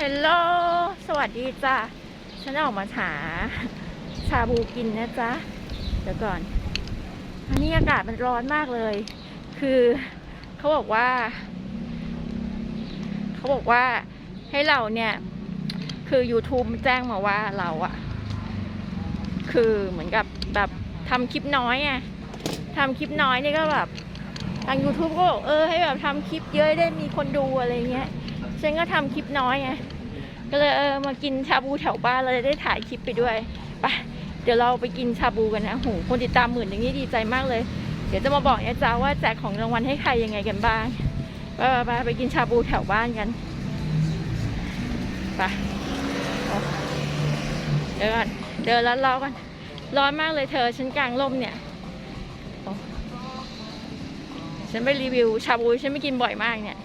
ฮลโลสวัสดีจ้ะ ฉันออกมาหาชาบูกินนะจ๊ะ เดี๋ยวก่อน อันนี้อากาศมันร้อนมากเลย คือเขาบอกว่า เขาบอกว่าให้เราเนี่ย คือ YouTube แจ้งมาว่าเราอะคือเหมือนกับแบบทำคลิปน้อยไงทำคลิปน้อยนี่ก็แบบทาง YouTube ก็บอกเออให้แบบทำคลิปเยอะได้มีคนดูอะไรเงี้ย ฉันก็ทำคลิปน้อยไงก็เลยเออมากินชาบูแถวบ้านเลยได้ถ่ายคลิปไปด้วยไปเดี๋ยวเราไปกินชาบูกันนะโหคนติดตามหมื่นอย่างนี้ดีใจมากเลย เดี๋ยวจะมาบอกนะจ๊ะว่าแจกของรางวัลให้ใครยังไงกันบ้างไปไปไปไปกินชาบูแถวบ้านกันไปเดี๋ยวก่อนเดินแล้วรอกันร้อนมากเลยเธอฉันกลางร่มเนี่ยฉันไปรีวิวชาบูฉันไม่กินบ่อยมากเนี่ย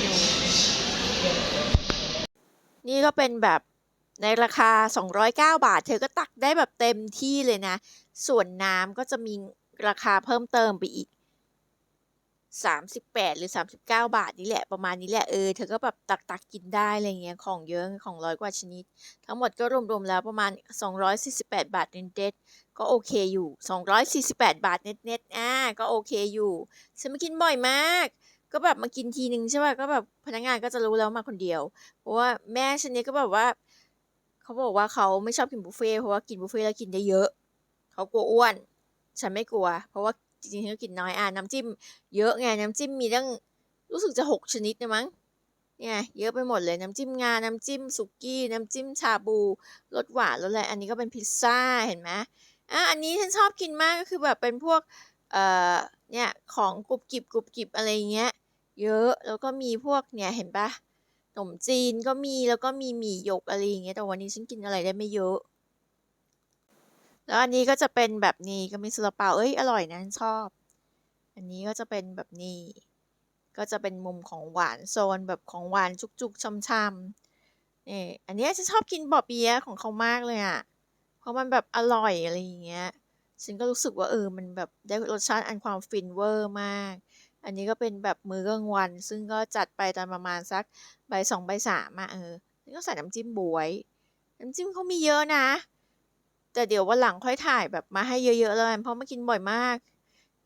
ไปดู นี่ก็เป็นแบบในราคา 209 บาท เธอก็ตักได้แบบเต็มที่เลยนะ ส่วนน้ำก็จะมีราคาเพิ่มเติมไปอีก 38 หรือ 39 บาทนี่แหละประมาณนี้แหละเออ เธอก็แบบตักตักกินได้อะไรเงี้ยของเยอะของร้อยกว่าชนิด ทั้งหมดก็รวมๆแล้วประมาณ 248 บาทเน็ตก็โอเคอยู่ 248 บาทเน็ตๆอ่าก็โอเคอยู่ ฉันมากินบ่อยมาก ก็แบบมากินทีนึงใช่ป่ะก็แบบพนักงานก็จะรู้แล้วมาคนเดียว เพราะว่าแม่ฉันเนี่ยก็แบบว่า เขาบอกว่าเขาไม่ชอบกินบุฟเฟ่เพราะว่ากินบุฟเฟ่แล้วกินได้เยอะ เขากลัวอ้วน ฉันไม่กลัว เพราะว่าจริงๆฉันก็กินน้อยอะน้ำจิ้มเยอะไงน้ำจิ้มมีตั้งรู้สึกจะหกชนิดนะมั้งเนี่ยเยอะไปหมดเลยน้ำจิ้มงา น้ำจิ้มสุกี้ น้ำจิ้มชาบูรสหวานรสอะไรอันนี้ก็เป็นพิซซ่าเห็นไหมอะอันนี้ฉันชอบกินมากก็คือแบบเป็นพวกเอ่อ เนี่ยของกรุบกริบกรุบกริบอะไรเงี้ยเยอะแล้วก็มีพวกเนี่ยเห็นปะขนมจีนก็มีแล้วก็มีหมี่หยกอะไรอย่างเงี้ยแต่วันนี้ฉันกินอะไรได้ไม่เยอะ แล้วอันนี้ก็จะเป็นแบบนี้ก็มีซาลาเปาเอ้ยอร่อยนะชอบ อันนี้ก็จะเป็นแบบนี้ ก็จะเป็นมุมของหวานโซนแบบของหวานจุกๆช่ำๆนี่อันนี้ฉันชอบกินบอเปี๊ยของเขามากเลยอะเพราะมันแบบอร่อยอะไรอย่างเงี้ย ฉันก็รู้สึกว่าเออมันแบบได้รสชาติอันความฟินเวอร์มาก อันนี้ก็เป็นแบบมื้อกลางวัน ซึ่งก็จัดไปตอนประมาณสักใบสองใบสามอะเออนี่ก็ใส่น้ำจิ้มบวย น้ำจิ้มเขามีเยอะนะ แต่เดี๋ยววันหลังค่อยถ่ายแบบมาให้เยอะๆเลยเพราะมากินบ่อยมาก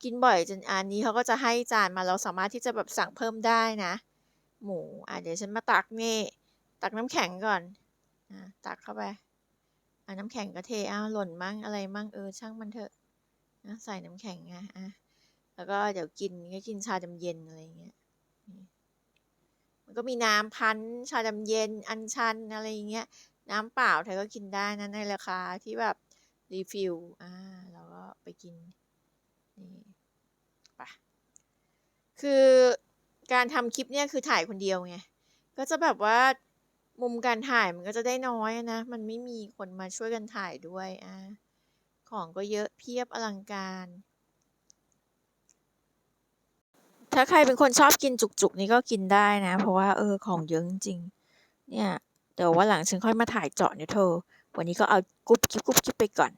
กินบ่อยจนอันนี้เขาก็จะให้จานมาเราสามารถที่จะแบบสั่งเพิ่มได้นะ หมูอะเดี๋ยวฉันมาตักนี่ ตักน้ำแข็งก่อนอะตักเข้าไป อะน้ำแข็งก็เทอ้าวหล่นมั่งอะไรมั่งเออช่างมันเถอะนะใส่น้ำแข็งอะอะแล้วก็เดี๋ยวกินก็กินชาดำเย็นอะไรเงี้ยมันก็มีน้ำพันชาดำเย็นอัญชันอะไรเงี้ยน้ำเปล่าเธอก็กินได้นะในราคาที่แบบรีฟิลอ่าแล้วก็ไปกินนี่ไปะคือการทำคลิปเนี่ยคือถ่ายคนเดียวไงก็จะแบบว่า มุมการถ่ายมันก็จะได้น้อยนะ มันไม่มีคนมาช่วยกันถ่ายด้วยอ่าของก็เยอะเพียบอลังการ ถ้าใครเป็นคนชอบกินจุกๆนี่ก็กินได้นะ เพราะว่าเออของเยอะจริงเนี่ยเดี๋ยววันหลังฉันค่อยมาถ่ายเจาะเนี่ยเธอ วันนี้ก็เอากุ๊บกิ๊บกุ๊บกิ๊บไปก่อน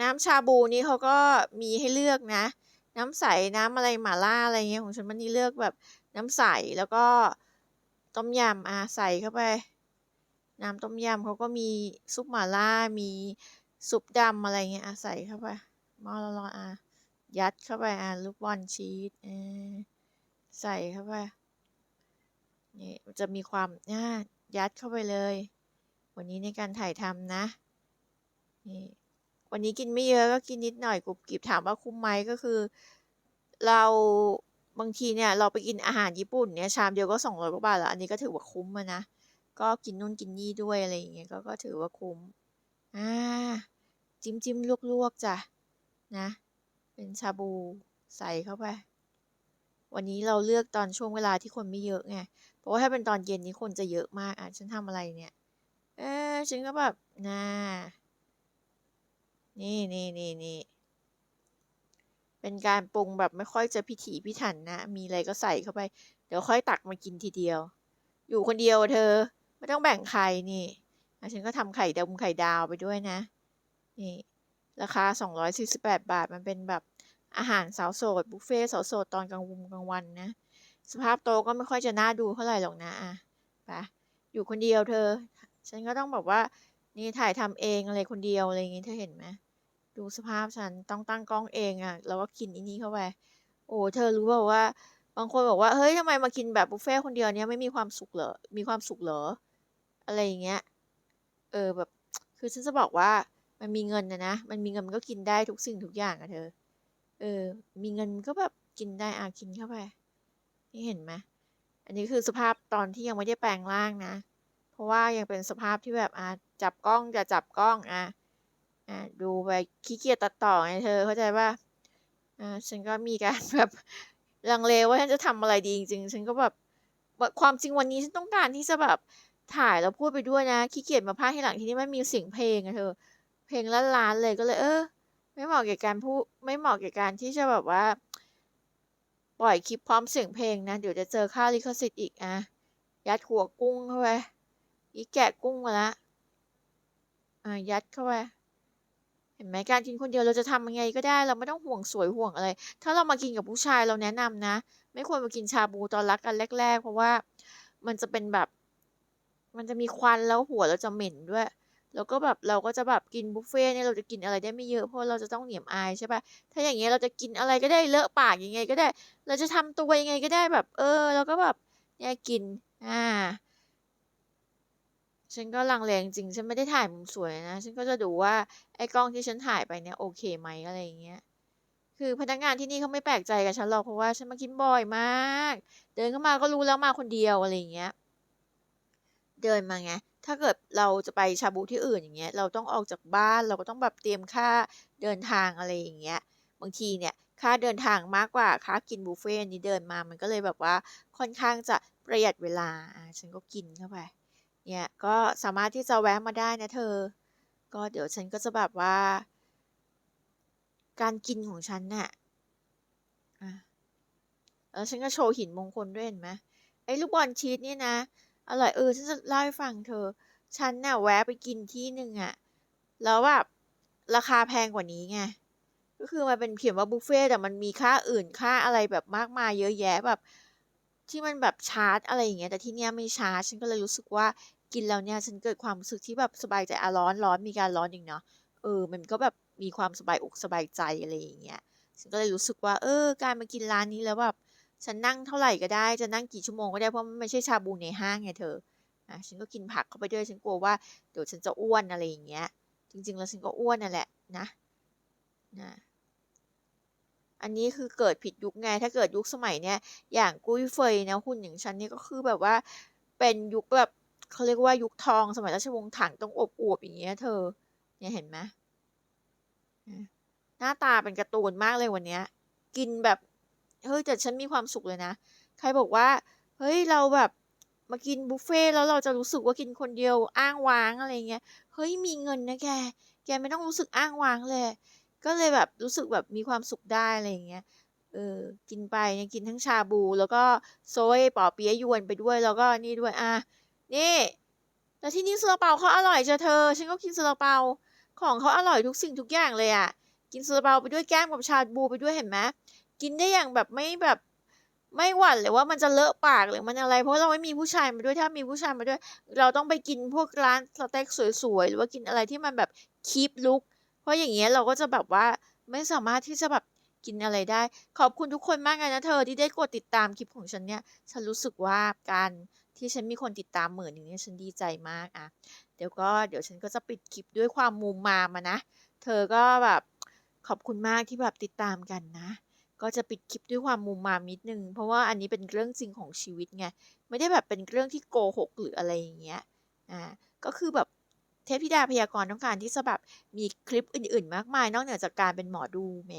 น้ำชาบูนี่เขาก็มีให้เลือกนะ น้ำใส น้ำอะไรหม่าล่าอะไรเงี้ยของฉันมันนี่เลือกแบบน้ำใสแล้วก็ ต้มยำอะใส่เข้าไป น้ำต้มยำเขาก็มีซุปหม่าล่ามีซุปดำอะไรเงี้ยอะใส่เข้าไปหม้อร้อนๆอะยัดเข้าไปอะลูกบอลชีสใส่เข้าไปนี่จะมีความน่ายัดเข้าไปเลย วันนี้ในการถ่ายทำนะนี่วันนี้กินไม่เยอะก็กินนิดหน่อยกรุบกริบถามว่าคุ้มไหมก็คือ เรา บางทีเนี่ยเราไปกินอาหารญี่ปุ่นเนี่ยชามเดียวก็สองร้อยกว่าบาทแล้ว อันนี้ก็ถือว่าคุ้มนะ ก็กินนู่นกินนี่ด้วยอะไรอย่างเงี้ยก็ก็ถือว่าคุ้มอ่าจิ้มจิ้มลวกๆจ้ะนะ เป็นชาบูใส่เข้าไป วันนี้เราเลือกตอนช่วงเวลาที่คนไม่เยอะไงเพราะว่าถ้าเป็นตอนเย็นนี้คนจะเยอะมากอะฉันทำอะไรเนี่ย เออฉันก็แบบน่านี่นี่นี่นี่ เป็นการปรุงแบบไม่ค่อยจะพิถีพิถันนะ มีอะไรก็ใส่เข้าไป เดี๋ยวค่อยตักมากินทีเดียว อยู่คนเดียวเธอ ไม่ต้องแบ่งใครนี่ฉันก็ทำไข่ดำไข่ดาวไปด้วยนะ นี่ ราคา 248 บาท มันเป็นแบบอาหารสาวโสดบุฟเฟต์สาวโสดตอนกลางวงกลางวันนะ สภาพโตก็ไม่ค่อยจะน่าดูเท่าไหร่หรอกนะอะไปอยู่คนเดียวเธอ ฉันก็ต้องแบบว่า นี่ถ่ายทำเองอะไรคนเดียวอะไรอย่างงี้เธอเห็นไหม ดูสภาพฉันต้องตั้งกล้องเองอะแล้วก็กินอันนี้เข้าไป โอ้เธอรู้เปล่าว่า บางคนบอกว่า เฮ้ยทำไมมากินแบบบุฟเฟ่คนเดียวเนี้ยไม่มีความสุขเหรอ มีความสุขเหรอ อะไรอย่างเงี้ย เออแบบ คือฉันจะบอกว่ามันมีเงินนะนะ มันมีเงินมันก็กินได้ทุกสิ่งทุกอย่างอะเธอ เออ มีเงินก็แบบกินได้อะกินเข้าไป นี่เห็นไหมอันนี้คือสภาพตอนที่ยังไม่ได้แปลงร่างนะ เพราะว่ายังเป็นสภาพที่แบบอะจับกล้องจะจับกล้องอะ อะดูไปขี้เกียจตัดต่อไงเธอเข้าใจป่ะอ่าฉันก็มีการแบบลังเลว่าฉันจะทำอะไรดีจริงๆ ฉันก็แบบความจริงวันนี้ฉันต้องการที่จะแบบถ่ายแล้วพูดไปด้วยนะขี้เกียจมาพากย์ทีหลังที่นี้มันมีเสียงเพลงอะเธอ เพลงล้านๆเลยก็เลย เออ ไม่เหมาะแก่การพูดไม่เหมาะแก่การที่จะแบบว่า ปล่อยคลิปพร้อมเสียงเพลงนะ เดี๋ยวจะเจอค่าลิขสิทธิ์อีกอะยัดหัวกุ้งเข้าไปอีแกะกุ้งมาละอะยัดเข้าไป ห็นไหมการกินคนเดียวเราจะทำยังไงก็ได้ เราไม่ต้องห่วงสวยห่วงอะไร ถ้าเรามากินกับผู้ชายเราแนะนำนะ ไม่ควรมากินชาบูตอนรักกันแรก ๆ เพราะว่ามันจะเป็นแบบ มันจะมีควันแล้วหัวเราจะเหม็นด้วย แล้วก็แบบเราก็จะแบบกินบุฟเฟ่ต์เนี่ยเราจะกินอะไรได้ไม่เยอะเพราะเราจะต้องเหนียมอายใช่ปะถ้าอย่างเงี้ยเราจะกินอะไรก็ได้เลอะปากยังไงก็ได้ เราจะทำตัวยังไงก็ได้แบบ เออเราก็แบบเนี่ยกินอ่า ฉันก็ลังเลจริง ฉันไม่ได้ถ่ายมุมสวยนะ ฉันก็จะดูว่าไอ้กล้องที่ฉันถ่ายไปเนี่ยโอเคไหมอะไรอย่างเงี้ย คือพนักงานที่นี่เขาไม่แปลกใจกับฉันหรอกเพราะว่าฉันมากินบ่อยมาก เดินเข้ามาก็รู้แล้วมาคนเดียวอะไรอย่างเงี้ย เดินมาไง ถ้าเกิดเราจะไปชาบูที่อื่นอย่างเงี้ย เราต้องออกจากบ้านเราก็ต้องแบบเตรียมค่าเดินทางอะไรอย่างเงี้ย บางทีเนี่ยค่าเดินทางมากกว่าค่ากินบุฟเฟ่ต์อันนี้เดินมา มันก็เลยแบบว่าค่อนข้างจะประหยัดเวลา ฉันก็กินเข้าไป เนี่ยก็สามารถที่จะแวะมาได้นะเธอ ก็เดี๋ยวฉันก็จะแบบว่า การกินของฉันนะ่ะแล้วฉันก็โชว์หินมงคลด้วยเห็นไหมไอ้ลูกบอลชีสเนี่ยนะอร่อยเออฉันจะเล่าให้ฟังเธอ ฉันน่ะแวะไปกินที่หนึ่งอะแล้วแบบราคาแพงกว่านี้ไงก็คือมันเป็นเขียนว่าบุฟเฟ่ต์แต่มันมีค่าอื่นค่าอะไรแบบมากมายเยอะแยะแบบ ที่มันแบบชาร์จอะไรอย่างเงี้ยแต่ที่เนี้ยไม่ชาร์จฉันก็เลยรู้สึกว่า กินแล้วเนี่ยฉันเกิดความรู้สึกที่แบบสบายใจอะร้อนร้อนมีการร้อนอีกเนาะเออ มันก็แบบมีความสบายอกสบายใจอะไรอย่างเงี้ยฉันก็เลยรู้สึกว่า เออ การมากินร้านนี้แล้วแบบฉันนั่งเท่าไหร่ก็ได้จะนั่งกี่ชั่วโมงก็ได้เพราะมันไม่ใช่ชาบูในห้างไงเธออะฉันก็กินผักเข้าไปด้วยฉันกลัวว่าเดี๋ยวฉันจะอ้วนอะไรอย่างเงี้ย จริง ๆ แล้วฉันก็อ้วนนั่นแหละนะนะอันนี้คือเกิดผิดยุคไง ถ้าเกิดยุคสมัยเนี้ยอย่างกุ้ยเฟยนะหุ่นอย่างฉันนี่ก็คือแบบว่าเป็นยุคแบบ เขาเรียกว่ายุคทองสมัยราชวงศ์ถังต้องอบอวบอย่างเงี้ยเธอ เนี่ยเห็นไหมหน้าตาเป็นการ์ตูนมากเลยวันเนี้ย กินแบบเฮ้ยแต่ฉันมีความสุขเลยนะ ใครบอกว่า เฮ้ยเราแบบมากินบุฟเฟ่แล้วเราจะรู้สึกว่ากินคนเดียวอ้างว้างอะไรเงี้ยเฮ้ยมีเงินนะแก แกไม่ต้องรู้สึกอ้างว้างเลย ก็เลยแบบรู้สึกแบบมีความสุขได้อะไรเงี้ยเออกินไปเนี่ยกินทั้งชาบู แล้วก็โซยปอเปี๊ยะยวนไปด้วยแล้วก็นี่ด้วยอะ นี่แล้วที่นี่ซาลาเปาเขาอร่อยจ้ะเธอ ฉันก็กินซาลาเปาของเขาอร่อยทุกสิ่งทุกอย่างเลยอะ กินซาลาเปาไปด้วยแก้มกับชาบูไปด้วยเห็นไหมกินได้อย่างแบบไม่แบบไม่หวั่นเลยว่ามันจะเลอะปากหรือมันอะไรเพราะเราไม่มีผู้ชายมาด้วยถ้ามีผู้ชายมาด้วย เราต้องไปกินพวกร้านสเต็กสวยๆหรือว่ากินอะไรที่มันแบบคีปลุกเพราะอย่างเงี้ยเราก็จะแบบว่าไม่สามารถที่จะแบบกินอะไรได้ ขอบคุณทุกคนมากเลยนะเธอที่ได้กดติดตามคลิปของฉันเนี่ย ฉันรู้สึกว่าการ ที่ฉันมีคนติดตามหมื่นหนึ่งเนี่ยฉันดีใจมากอะเดี๋ยวก็เดี๋ยวฉันก็จะปิดคลิปด้วยความมุมมามอะนะ เธอก็แบบขอบคุณมากที่แบบติดตามกันนะ ก็จะปิดคลิปด้วยความมุมมามิดนึง เพราะว่าอันนี้เป็นเรื่องจริงของชีวิตไงไม่ได้แบบเป็นเรื่องที่โกหกหรืออะไรอย่างเงี้ยอ่าก็คือแบบเทพธิดาพยากรณ์ต้องการที่จะแบบมีคลิปอื่น ๆ มากมาย นอกเหนือจากการเป็นหมอดูแหม